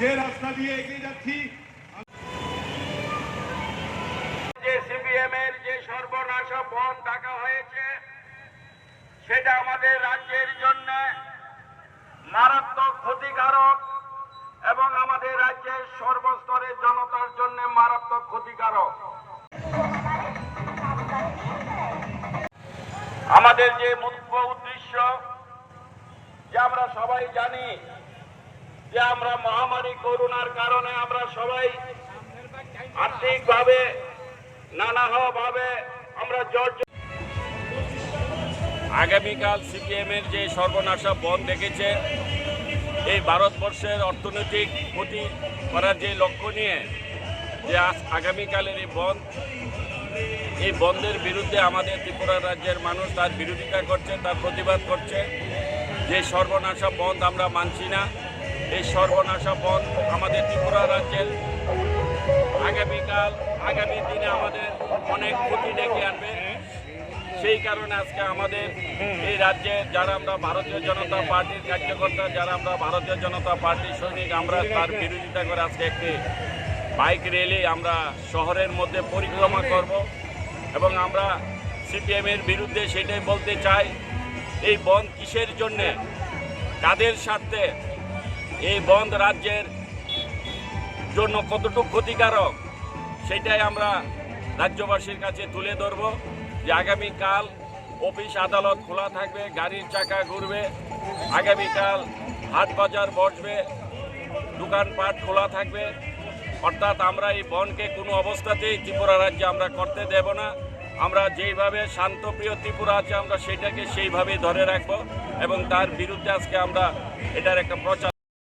যে রাস্তা দিয়ে এগিয়ে যাচ্ছি যে সিপিএম এর যে সর্বনাশ বন ডাকা হয়েছে, সেটা আমাদের রাজ্যের জন্য মারাত্মক ক্ষতিকারক এবং আমাদের রাজ্যের সর্বস্তরের জনতার জন্য মারাত্মক ক্ষতিকারক। আমাদের যে মুখ্য উদ্দেশ্য, যে আমরা সবাই জানি যে আমরা মহামারী করোনার কারণে আমরা সবাই আর্থিকভাবে, নানাভাবে আমরা জর্জ আগামীকাল সিপিএম এর যে সর্বনাশা বন দেখেছে এই ভারতবর্ষের অর্থনৈতিক ক্ষতি করার যে লক্ষ্য নিয়ে যে আগামীকালের এই বন্ধ এই বন্ধের বিরুদ্ধে আমাদের ত্রিপুরা রাজ্যের মানুষ তার বিরোধিতা করছে, তার প্রতিবাদ করছে। যে সর্বনাশা বন্ধ আমরা মানছি না এই সর্বনাশা বন্ধ আমাদের ত্রিপুরা রাজ্যের আগামীকাল, আগামী দিনে আমাদের অনেক ক্ষতি ডেকে আনবে। সেই কারণে আজকে আমাদের এই রাজ্যে যারা আমরা ভারতীয় জনতা পার্টির কার্যকর্তা, যারা আমরা ভারতীয় জনতা পার্টির সৈনিক, আমরা তার বিরোধিতা করে আজকে একটি বাইক র্যালি আমরা শহরের মধ্যে পরিক্রমা করব এবং আমরা সিপিএমের বিরুদ্ধে সেটাই বলতে চাই, এই বন্ধ কিসের জন্যে, কাদের স্বার্থে এই বন্ধ রাজ্যের জন্য কতটুকু ক্ষতিকারক, সেটাই আমরা রাজ্যবাসীর কাছে তুলে ধরব যে আগামীকাল অফিস আদালত খোলা থাকবে, গাড়ির চাকা ঘুরবে, আগামীকাল হাট বাজার বসবে, দোকানপাট খোলা থাকবে। অর্থাৎ আমরা এই বনকে কোনো অবস্থাতেই ত্রিপুরা রাজ্যে আমরা করতে দেব না। আমরা যেইভাবে শান্তপ্রিয় ত্রিপুরা আছে, আমরা সেটাকে সেইভাবেই ধরে রাখব এবং তার বিরুদ্ধে আজকে আমরা এটার একটা প্রচার